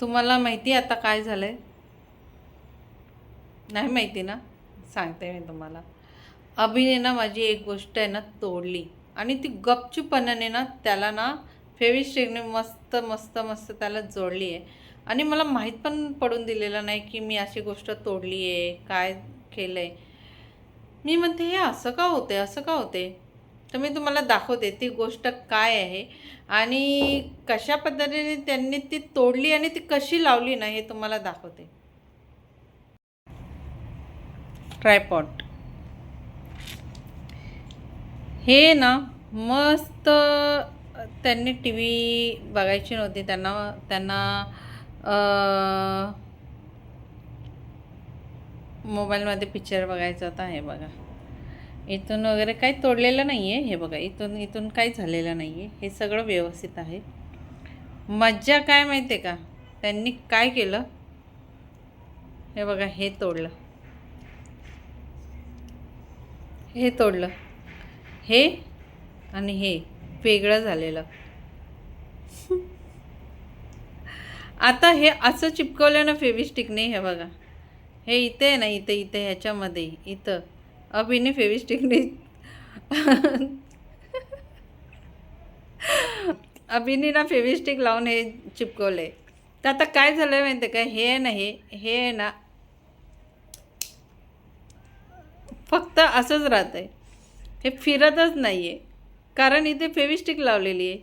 तुम्हाला माहिती आहे आता काय झालं आहे नाही माहिती ना? सांगते मी तुम्हाला. अभिने ना माझी एक गोष्ट आहे ना तोडली. आणि ती गपचूपणाने ना त्याला ना फेविस्टिकने मस्त मस्त मस्त त्याला जोडली आहे. आणि मला माहीत पण पडून दिलेलं नाही की मी अशी गोष्ट तोडली आहे काय केलं आहे मी म्हणते हे असं का होते असं का होते तर मी तुम्हाला दाखवते ती गोष्ट काय आहे आणि कशा पद्धतीने त्यांनी ती तोडली आणि ती कशी लावली ना हे तुम्हाला दाखवते. ट्रायपॉट हे ना मस्त त्यांनी टी व्ही बघायची नव्हती त्यांना त्यांना मोबाईलमध्ये पिक्चर बघायचा होता हे बघा. इथून वगैरे काही तोडलेलं नाही आहे हे बघा इथून इथून काही झालेलं नाही आहे हे सगळं व्यवस्थित आहे. मज्जा काय माहिती आहे का? त्यांनी काय केलं? हे बघा हे तोडलं. हे तोडलं. हे आणि हे. वेगळं झालेलं. आता हे असं चिपकवलं ना फेविस्टिकने हे बघा. हे इथे आहे ना इथे इथे ह्याच्यामध्ये इथं. अभिने फेविस्टिकने अभिने ना फेविस्टिक लावून हे चिपकवले तर आता काय झालं माहिती आहे का? हे नाही हे हे आहे ना। फक्त असंच राहतं आहे हे फिरतच नाही आहे कारण इथे फेविस्टिक लावलेली आहे.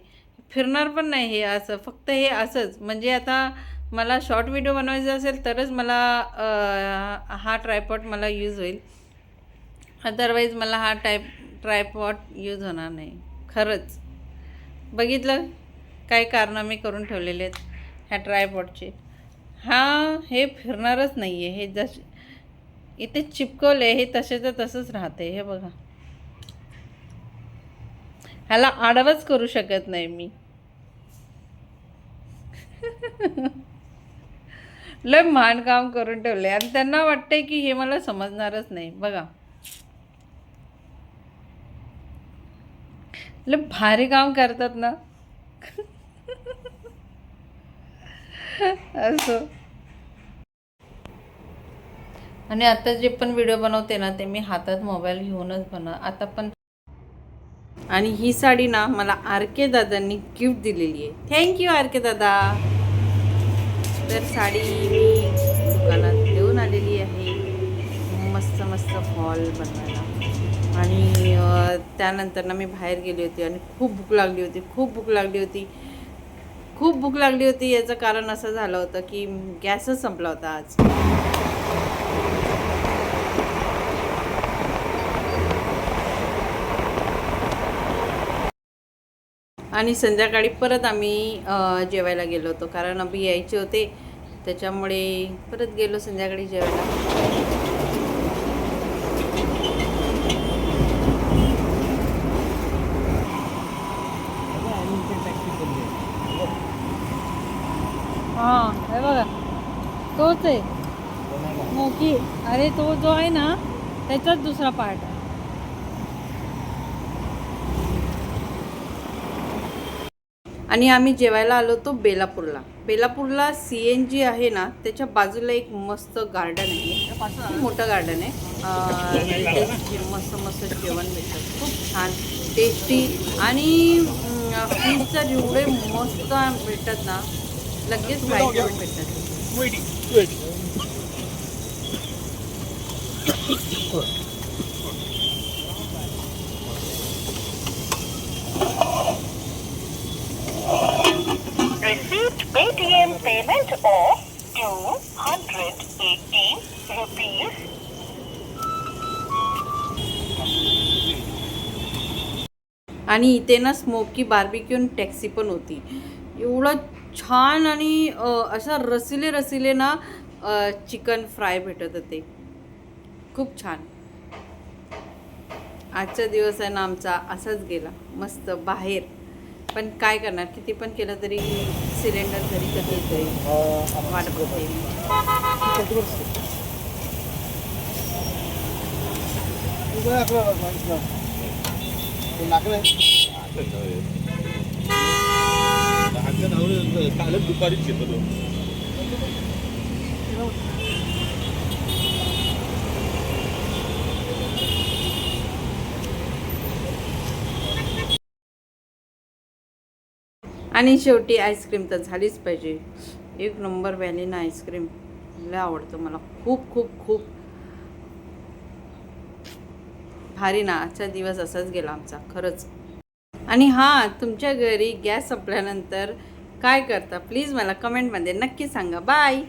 फिरणार पण नाही हे असं. फक्त हे असंच. म्हणजे आता मला शॉर्ट व्हिडिओ बनवायचा असेल तरच मला हा ट्रायपॉट मला यूज होईल. अदरवाईज मला हा टाईप ट्रायपॉट यूज होणार नाही. खरंच. बघितलं? काय कारनामे करून ठेवलेले आहेत ह्या ट्रायपॉटचे हा हे फिरणारच नाही आहे हे जस इथे चिपकवले हे तसेच तसंच राहते हे बघा. ह्याला आडवच करू शकत नाही मी. लय महान काम करून ठेवले आणि त्यांना वाटतंय की हे मला समजणारच नाही. बघा. लय भारी काम करतात ना. असं. आणि आता जे पण व्हिडिओ बनवते ना ते मी हातात मोबाईल घेऊनच बनव आता पण आणि ही साडी ना मला आर के दादांनी गिफ्ट दिलेली आहे. थँक्यू आर के दादा. तर साडी मी दुकानात देऊन आलेली आहे. मस्त मस्त हॉल बनवायला. आणि त्यानंतर ना मी बाहेर गेली होती आणि खूप भूक लागली होती खूप भूक लागली होती. खूप भूक लागली होती याचं कारण असं झालं होतं की गॅसच संपला होता आज. आणि संध्याकाळी परत आम्ही जेवायला गेलो होतो कारण अभि यायचे होते. त्याच्यामुळे परत गेलो संध्याकाळी जेवायला. हां हे बघा. तोच आहे. मोकी. अरे तो जो आहे ना त्याचाच दुसरा पार्ट आहे. आणि आम्ही जेवायला आलो तो बेलापूरला. बेलापूरला सी एन जी आहे ना त्याच्या बाजूला एक मस्त गार्डन आहे. मोठं गार्डन आहे. मस्त मस्त जेवण भेटतं. खूप छान टेस्टी आणि फिश जेवढे एवढे मस्त भेटतात ना लगेच भेटतात. Paytm payment of 280 rupees. आणि इथे ना स्मोकी बार्बिक्यून टॅक्सी पण होती. एवढं छान आणि अशा रसिले रसिले ना चिकन फ्राय भेटत होते. खूप छान. आजचा दिवस आहे ना आमचा असाच गेला. मस्त बाहेर. पण काय करणार? किती पण केलं तरी सिलेंडर घरी कधी येतोय? वाट बघते. कालच दुपारीच घेतो आणि शेवटी आईस्क्रीम तर झालीच पाहिजे. एक नंबर व्हॅनिला आईस्क्रीम लय आवडतं मला. खूप खूप खूप. भारी ना आजचा दिवस असाच गेला आमचा खरंच. आणि हां तुमच्या घरी गॅस संपल्यानंतर काय करता? प्लीज मला कमेंटमध्ये नक्की सांगा. बाय